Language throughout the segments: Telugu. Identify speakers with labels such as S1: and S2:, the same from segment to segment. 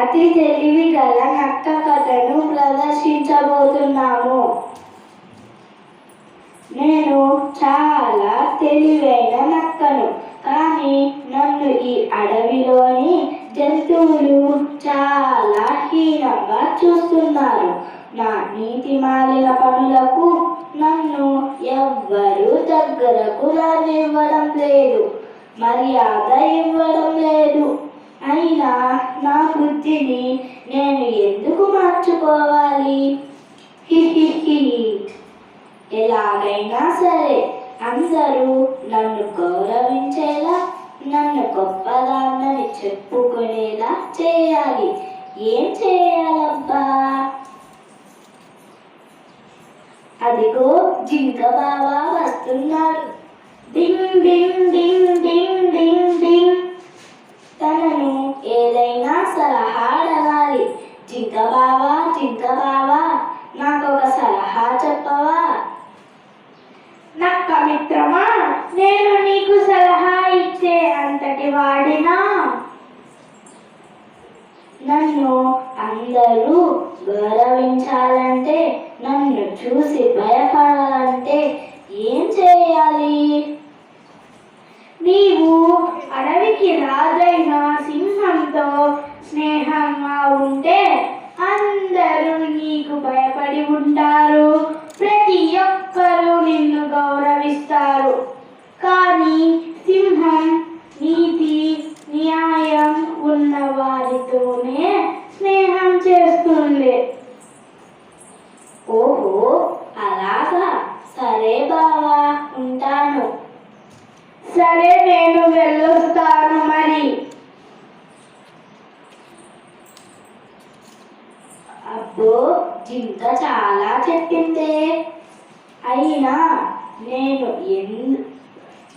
S1: అతి తెలివి గల నక్క కథను ప్రదర్శించబోతున్నాము. నేను చాలా తెలివైన నక్కను కానీ నన్ను ఈ అడవిలోని జంతువులు చాలా హీనంగా చూస్తున్నారు. నా నీతి మాలిన పనులకు నన్ను ఎవ్వరూ దగ్గరకు రానివ్వడం లేదు. మర్యాద ఇవ్వడం లేదు. స్థితిని నేను ఎందుకు మార్చుకోవాలి ఎలాగైనా సరే అందరూ నన్ను గౌరవించేలా నన్ను గొప్పదాన్నని చెప్పుకునేలా చేయాలి. ఏం చేయాలబ్బా? అదిగో జింక బావా వస్తున్నాడు. డింగ్ డింగ్. సలహా చెప్పవా
S2: నక్క మిత్రమా నేను నీకు సలహా ఇచ్చే అంతటి వాడినా
S1: నన్ను అందరూ గౌరవించాలంటే నన్ను చూసి భయపడాలంటే ఏం చేయాలి
S2: నీవు అడవికి రాజైన సింహంతో స్నేహంగా ఉంటే అందరూ నీకు భయపడి ఉంటారు ప్రతి ఒక్కరూ నిన్ను గౌరవిస్తారు కానీ సింహం నీతి న్యాయం ఉన్న వారితోనే స్నేహం చేస్తుంది
S1: ఓహో అలాగా సరే బావా ఉంటాను
S2: సరే నేను వెళ్ళొస్తాను మరి.
S1: అబ్బో చింత చాలా చెప్పిందే. అయినా నేను ఎందు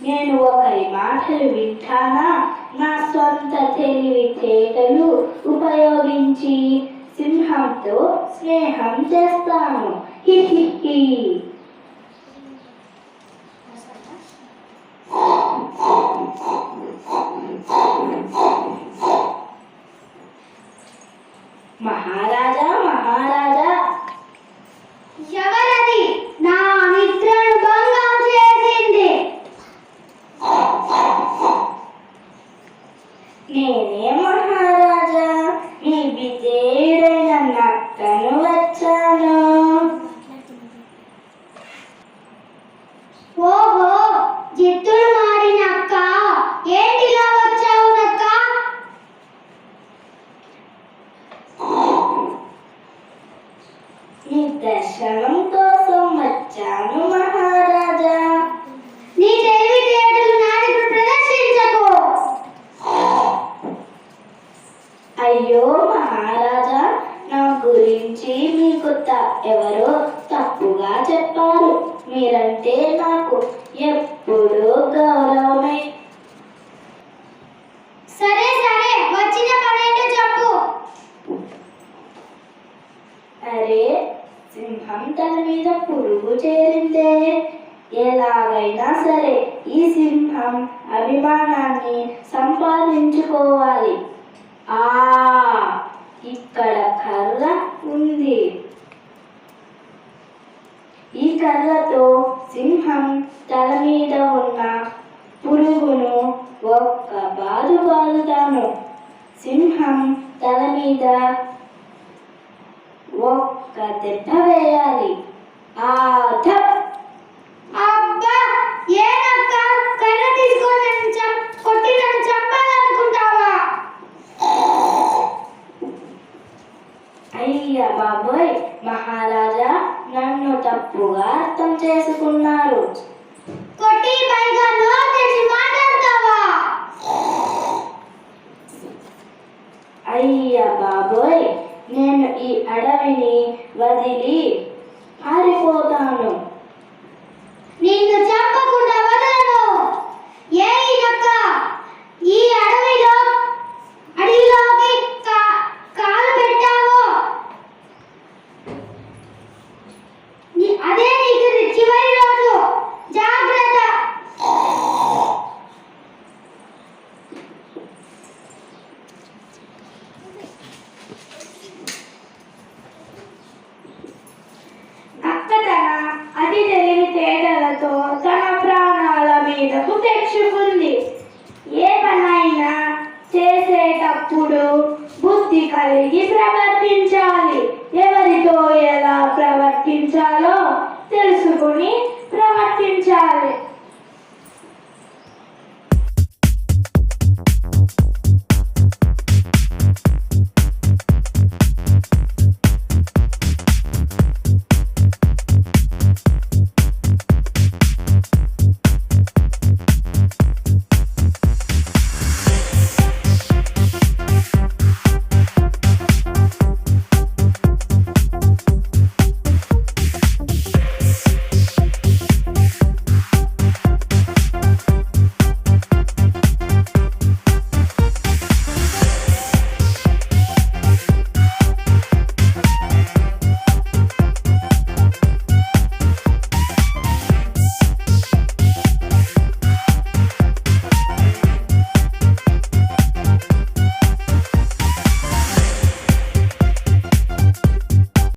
S1: నేను ఒకరి మాటలు వింటానా? నా సొంత తెలివితేటలు ఉపయోగించి సింహంతో స్నేహం చేస్తాను. హి. మహారాజా
S2: ఎవరది నా నిద్రను భంగం చేసింది
S1: నేనే మహారాజా నీ విజయుడైన నక్కను వచ్చాను
S2: ఓహో జిత్తులు మారినక్క ఏంటిలా వచ్చావు నక్క
S1: నీ దర్శనం కోసం వచ్చాను మహారాజా
S2: నీ తెలివితేటలు నాటికి ప్రదర్శించకు
S1: అయ్యో మహారాజా నా గురించి మీకు ఎవరో తప్పుగా చెప్పారు. మీరంటే నాకు ఎప్పుడూ గౌరవమే.
S2: సరే సరే వచ్చిన పనేంటో చెప్పు.
S1: అరే సింహం తన మీద పురుగు చేరిందే. ఎలాగైనా సరే ఈ సింహం అభిమానాన్ని సంపాదించుకోవాలి ఆ ఇక్కడ కర్ర ఉంది ఈ కర్రతో సింహం తల మీద ఉన్న పురుగును ఒక్క బాదు బాదుతాను సింహం తల మీద ఒక్క దెబ్బ వేయాలి. ఆ థప్
S2: అబ్బా! ఏనక్క? కర్ర తీసుకొని నన్ను చం- కొట్టి నన్ను చంపాలనుకుంటావా
S1: అయ్య బాబోయ్! మహారాజా నన్ను తప్పుగా అర్థం చేసుకున్నారు.
S2: కొట్టి పైగా నోరు తెరిచి మాట్లాడతావా
S1: అయ్య బాబోయ్ నేను ఈ అడవిని వదిలి పారిపోతాను.
S2: నేను చెప్ప మీదకు తెచ్చుకుంది ఏ పనైనా చేసేటప్పుడు బుద్ధి కలిగి ప్రవర్తించాలి. ఎవరితో
S3: ఎలా ప్రవర్తించాలో తెలుసుకుని